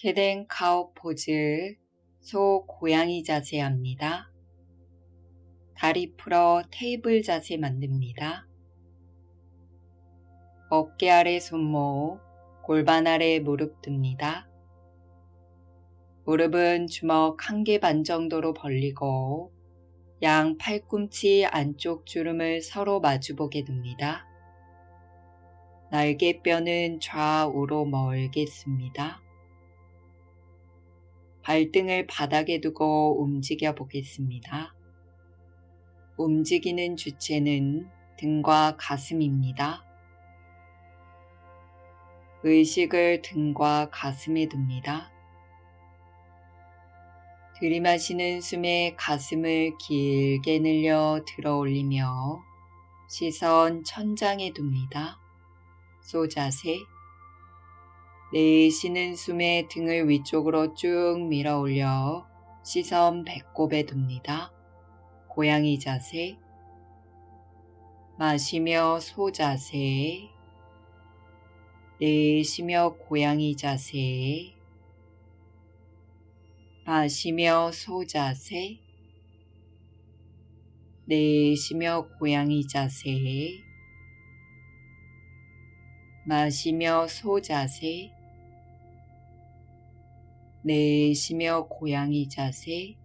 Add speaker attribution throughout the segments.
Speaker 1: 케덴 카우 포즈 소 고양이 자세 합니다. 다리 풀어 테이블 자세 만듭니다. 어깨 아래 손목, 골반 아래 무릎 듭니다. 무릎은 주먹 한 개 반 정도로 벌리고 양 팔꿈치 안쪽 주름을 서로 마주보게 됩니다. 날개뼈는 좌우로 멀게 씁니다. 발등을 바닥에 두고 움직여 보겠습니다. 움직이는 주체는 등과 가슴입니다. 의식을 등과 가슴에 둡니다. 들이마시는 숨에 가슴을 길게 늘려 들어 올리며 시선 천장에 둡니다. 소자세. 내쉬는 숨에 등을 위쪽으로 쭉 밀어 올려 시선 배꼽에 둡니다. 고양이 자세. 마시며 소 자세. 내쉬며 고양이 자세. 마시며 소 자세. 내쉬며 고양이 자세. 마시며 소 자세. 내쉬며 고양이 자세.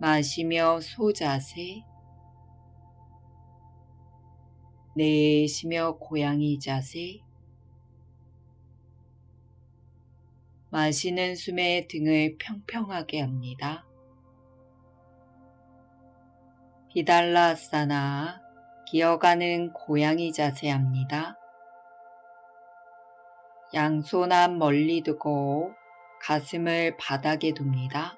Speaker 1: 마시며 소 자세. 내쉬며 고양이 자세. 마시는 숨에 등을 평평하게 합니다. 비달라사나 기어가는 고양이 자세 합니다. 양손 앞 멀리 두고 가슴을 바닥에 둡니다.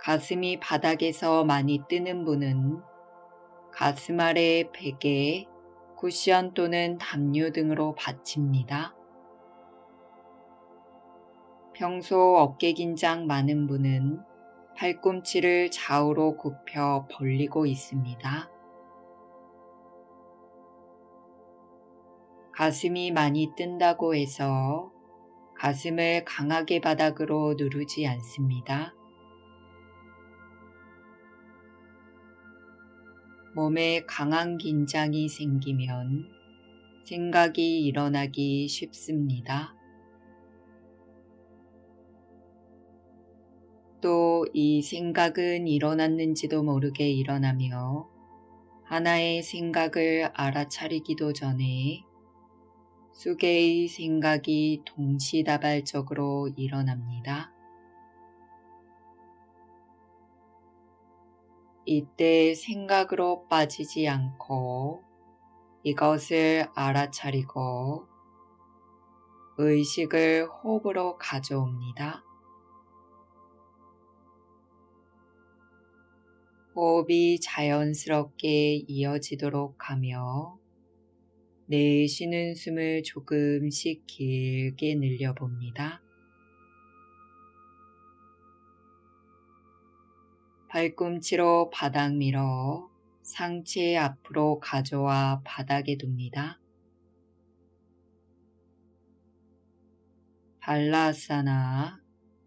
Speaker 1: 가슴이 바닥에서 많이 뜨는 분은 가슴 아래 베개, 쿠션 또는 담요 등으로 받칩니다. 평소 어깨 긴장 많은 분은 팔꿈치를 좌우로 굽혀 벌리고 있습니다. 가슴이 많이 뜬다고 해서 가슴을 강하게 바닥으로 누르지 않습니다. 몸에 강한 긴장이 생기면 생각이 일어나기 쉽습니다. 또 이 생각은 일어났는지도 모르게 일어나며 하나의 생각을 알아차리기도 전에 수개의 생각이 동시다발적으로 일어납니다. 이때 생각으로 빠지지 않고 이것을 알아차리고 의식을 호흡으로 가져옵니다. 호흡이 자연스럽게 이어지도록 하며 내쉬는 숨을 조금씩 길게 늘려봅니다. 발꿈치로 바닥 밀어 상체 앞으로 가져와 바닥에 둡니다. 발라사나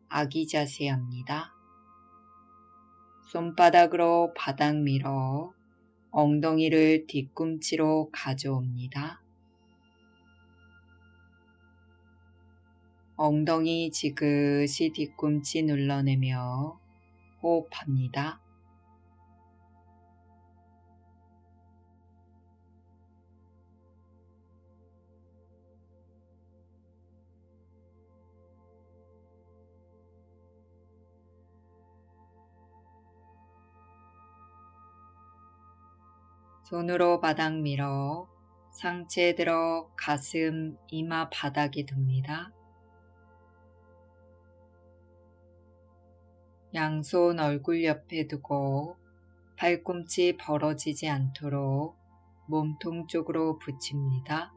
Speaker 1: 아기 자세 합니다. 손바닥으로 바닥 밀어 엉덩이를 뒤꿈치로 가져옵니다. 엉덩이 지그시 뒤꿈치 눌러내며 호흡합니다. 손으로 바닥 밀어 상체 들어 가슴, 이마 바닥에 둡니다. 양손 얼굴 옆에 두고 발꿈치 벌어지지 않도록 몸통 쪽으로 붙입니다.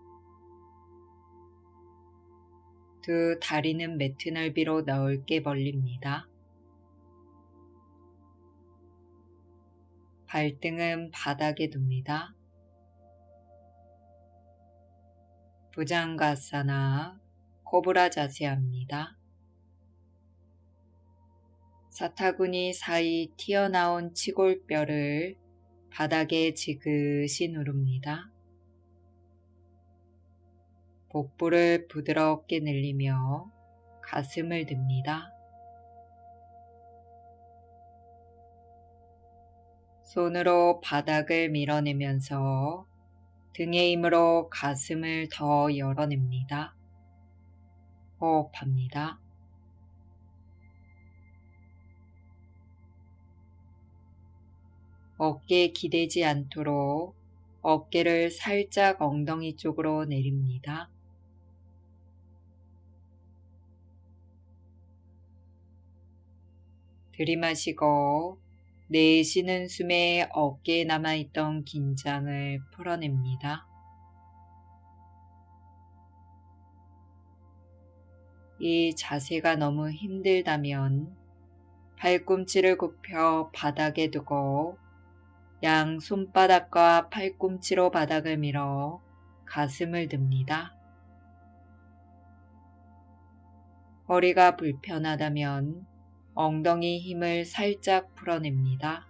Speaker 1: 두 다리는 매트 넓이로 넓게 벌립니다. 발등은 바닥에 둡니다. 부장가사나 코브라 자세합니다. 사타구니 사이 튀어나온 치골뼈를 바닥에 지그시 누릅니다. 복부를 부드럽게 늘리며 가슴을 듭니다. 손으로 바닥을 밀어내면서 등의 힘으로 가슴을 더 열어냅니다. 호흡합니다. 어깨에 기대지 않도록 어깨를 살짝 엉덩이 쪽으로 내립니다. 들이마시고 내쉬는 숨에 어깨에 남아있던 긴장을 풀어냅니다. 이 자세가 너무 힘들다면 팔꿈치를 굽혀 바닥에 두고 양 손바닥과 팔꿈치로 바닥을 밀어 가슴을 듭니다. 허리가 불편하다면 엉덩이 힘을 살짝 풀어냅니다.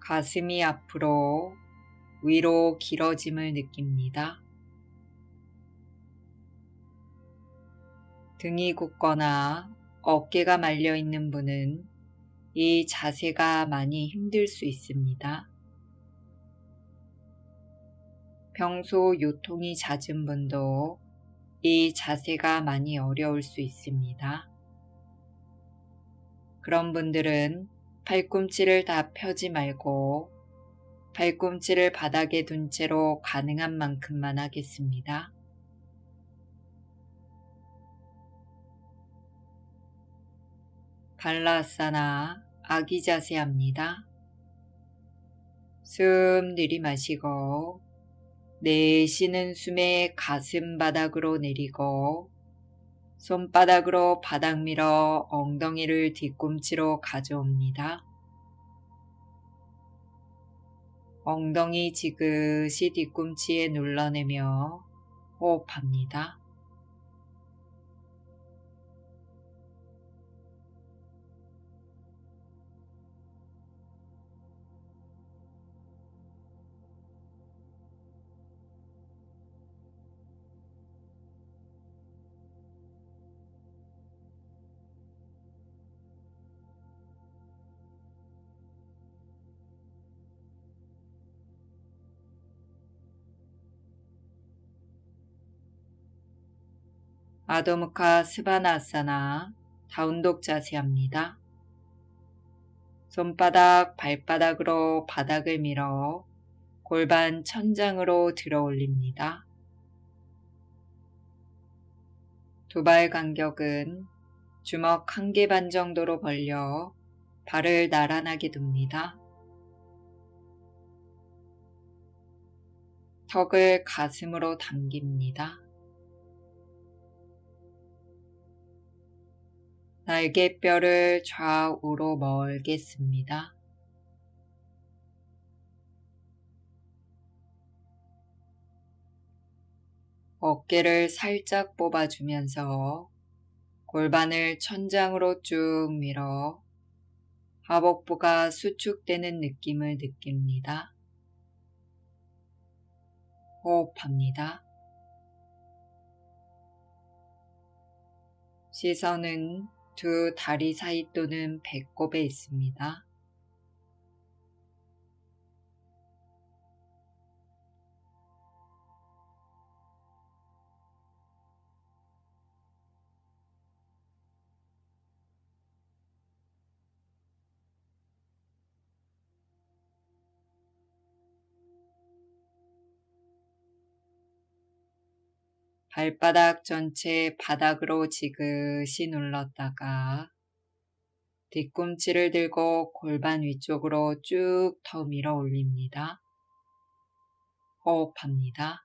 Speaker 1: 가슴이 앞으로 위로 길어짐을 느낍니다. 등이 굳거나 어깨가 말려 있는 분은 이 자세가 많이 힘들 수 있습니다. 평소 요통이 잦은 분도 이 자세가 많이 어려울 수 있습니다. 그런 분들은 팔꿈치를 다 펴지 말고 팔꿈치를 바닥에 둔 채로 가능한 만큼만 하겠습니다. 발라사나 아기 자세 합니다. 숨 들이마시고 내쉬는 숨에 가슴 바닥으로 내리고 손바닥으로 바닥 밀어 엉덩이를 뒤꿈치로 가져옵니다. 엉덩이 지그시 뒤꿈치에 눌러내며 호흡합니다. 아도무카 스바나사나 다운독 자세합니다. 손바닥, 발바닥으로 바닥을 밀어 골반 천장으로 들어 올립니다. 두 발 간격은 주먹 한 개 반 정도로 벌려 발을 나란하게 둡니다. 턱을 가슴으로 당깁니다. 날개뼈를 좌우로 멀게 씁니다. 어깨를 살짝 뽑아주면서 골반을 천장으로 쭉 밀어 하복부가 수축되는 느낌을 느낍니다. 호흡합니다. 시선은 두 다리 사이 또는 배꼽에 있습니다. 발바닥 전체 바닥으로 지그시 눌렀다가 뒤꿈치를 들고 골반 위쪽으로 쭉 더 밀어 올립니다. 호흡합니다.